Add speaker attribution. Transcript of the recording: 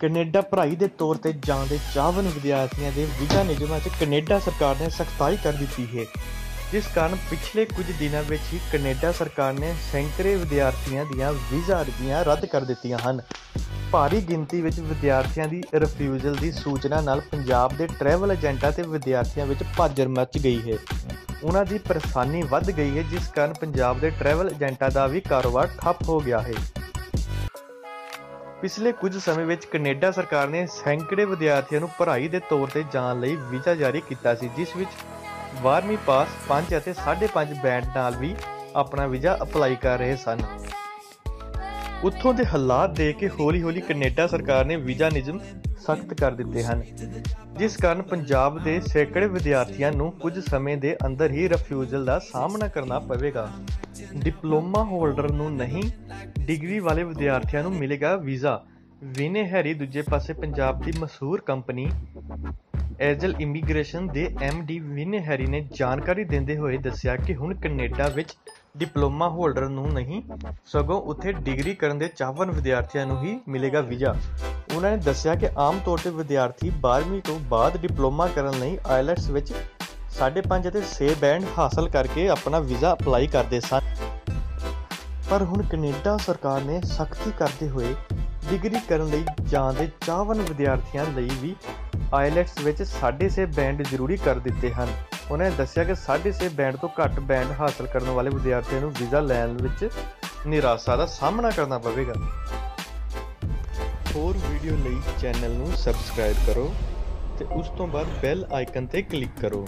Speaker 1: Canada ਪੜ੍ਹਾਈ ਦੇ ਤੌਰ ਤੇ ਜਾਣ ਦੇ ਚਾਹਵਾਨ ਵਿਦਿਆਰਥੀਆਂ ਦੇ ਵੀਜ਼ਾ ਨਿਯਮਾਂ 'ਚ ਕੈਨੇਡਾ ਸਰਕਾਰ ਨੇ ਸਖਤਾਈ ਕਰ ਦਿੱਤੀ ਹੈ। ਜਿਸ ਕਾਰਨ ਪਿਛਲੇ ਕੁਝ ਦਿਨਾਂ ਵਿੱਚ ਹੀ ਕੈਨੇਡਾ ਸਰਕਾਰ ਨੇ ਸੈਂਕੜੇ ਵਿਦਿਆਰਥੀਆਂ ਦੀਆਂ ਵੀਜ਼ਾ ਅਰਜ਼ੀਆਂ ਰੱਦ ਕਰ ਦਿੱਤੀਆਂ ਹਨ। ਭਾਰੀ ਗਿਣਤੀ ਵਿੱਚ ਵਿਦਿਆਰਥੀਆਂ ਦੀ ਰਿਫਿਊਜ਼ਲ ਦੀ ਸੂਚਨਾ ਨਾਲ ਪੰਜਾਬ ਦੇ ਟਰੈਵਲ ਏਜੰਟਾਂ ਤੇ ਵਿਦਿਆਰਥੀਆਂ ਵਿੱਚ ਭਾਜੜ ਮੱਚ ਗਈ ਹੈ। ਉਹਨਾਂ ਦੀ ਪਰੇਸ਼ਾਨੀ ਵੱਧ ਗਈ ਹੈ, ਜਿਸ ਕਾਰਨ ਪੰਜਾਬ ਦੇ ਟਰੈਵਲ ਏਜੰਟਾਂ ਦਾ ਵੀ ਕਾਰੋਬਾਰ ਠੱਪ ਹੋ ਗਿਆ ਹੈ। ਪਿਛਲੇ ਕੁਝ ਸਮੇਂ ਵਿੱਚ ਕੈਨੇਡਾ ਸਰਕਾਰ ਨੇ ਸੈਂਕੜੇ ਵਿਦਿਆਰਥੀਆਂ ਨੂੰ ਪੜ੍ਹਾਈ ਦੇ ਤੌਰ ਤੇ ਜਾਣ ਲਈ ਵੀਜ਼ਾ ਜਾਰੀ ਕੀਤਾ ਸੀ, ਜਿਸ ਵਿੱਚ 12ਵੀਂ ਪਾਸ 5 ਅਤੇ 5.5 ਬੈਂਡ ਨਾਲ ਵੀ ਆਪਣਾ ਵੀਜ਼ਾ ਅਪਲਾਈ ਕਰ ਰਹੇ ਸਨ। ਉੱਥੋਂ ਦੇ ਹਾਲਾਤ ਦੇਖ ਕੇ ਹੌਲੀ-ਹੌਲੀ ਕੈਨੇਡਾ ਸਰਕਾਰ ਨੇ ਵੀਜ਼ਾ ਨਿਯਮ ਸਖਤ ਕਰ ਦਿੱਤੇ ਹਨ, ਜਿਸ ਕਾਰਨ ਪੰਜਾਬ ਦੇ ਸੈਂਕੜੇ ਵਿਦਿਆਰਥੀਆਂ ਨੂੰ ਕੁਝ ਸਮੇਂ ਦੇ ਅੰਦਰ ਹੀ ਰਿਫਿਊਜ਼ਲ ਦਾ ਸਾਹਮਣਾ ਕਰਨਾ ਪਵੇਗਾ। ਡਿਪਲੋਮਾ ਹੋਲਡਰ ਨੂੰ ਨਹੀਂ, ਡਿਗਰੀ ਵਾਲੇ ਵਿਦਿਆਰਥੀਆਂ ਨੂੰ ਮਿਲੇਗਾ ਵੀਜ਼ਾ। ਵਿਨੇ ਹੈਰੀ ਦੂਜੇ ਪਾਸੇ ਪੰਜਾਬ ਦੀ ਮਸ਼ਹੂਰ ਕੰਪਨੀ ਐਜਲ ਇਮੀਗ੍ਰੇਸ਼ਨ ਦੇ ਡੀ ਵਿਨੇ ਹੈਰੀ ਨੇ ਜਾਣਕਾਰੀ ਦਿੰਦੇ ਹੋਏ ਦੱਸਿਆ ਕਿ ਹੁਣ ਕੈਨੇਡਾ ਵਿੱਚ ਡਿਪਲੋਮਾ ਹੋਲਡਰ ਨੂੰ ਨਹੀਂ, ਸਗੋਂ ਉੱਥੇ ਡਿਗਰੀ ਕਰਨ ਦੇ ਚਾਹਵਾਨ ਵਿਦਿਆਰਥੀਆਂ ਨੂੰ ਹੀ ਮਿਲੇਗਾ ਵੀਜ਼ਾ। ਉਹਨਾਂ ਨੇ ਦੱਸਿਆ ਕਿ ਆਮ ਤੌਰ ਤੇ ਵਿਦਿਆਰਥੀ 12ਵੀਂ ਤੋਂ ਬਾਅਦ ਡਿਪਲੋਮਾ ਕਰਨ ਲਈ ਆਇਲਟਸ ਵਿੱਚ 5.5 ਅਤੇ 6 ਬੈਂਡ ਹਾਸਲ ਕਰਕੇ ਆਪਣਾ ਵੀਜ਼ਾ ਅਪਲਾਈ ਕਰਦੇ ਸਨ। ਪਰ ਹੁਣ ਕੈਨੇਡਾ ਸਰਕਾਰ ਨੇ ਸਖਤੀ ਕਰਦੇ ਹੋਏ ਡਿਗਰੀ ਕਰਨ ਲਈ ਜਾਣ ਦੇ ਚਾਹਵਾਨ ਵਿਦਿਆਰਥੀਆਂ ਲਈ ਵੀ ਆਇਲਟਸ ਵਿੱਚ 6.5 ਬੈਂਡ ਜ਼ਰੂਰੀ ਕਰ ਦਿੱਤੇ ਹਨ। ਉਹਨਾਂ ਨੇ ਦੱਸਿਆ ਕਿ 6.5 ਬੈਂਡ ਤੋਂ ਘੱਟ ਬੈਂਡ ਹਾਸਲ ਕਰਨ ਵਾਲੇ ਵਿਦਿਆਰਥੀਆਂ ਨੂੰ ਵੀਜ਼ਾ ਲੈਣ ਵਿੱਚ ਨਿਰਾਸ਼ਾ ਦਾ ਸਾਹਮਣਾ ਕਰਨਾ ਪਵੇਗਾ। ਹੋਰ ਵੀਡੀਓ ਲਈ ਚੈਨਲ ਨੂੰ ਸਬਸਕ੍ਰਾਈਬ ਕਰੋ ਤੇ ਉਸ ਤੋਂ ਬਾਅਦ ਬੈਲ ਆਈਕਨ ਤੇ ਕਲਿੱਕ ਕਰੋ।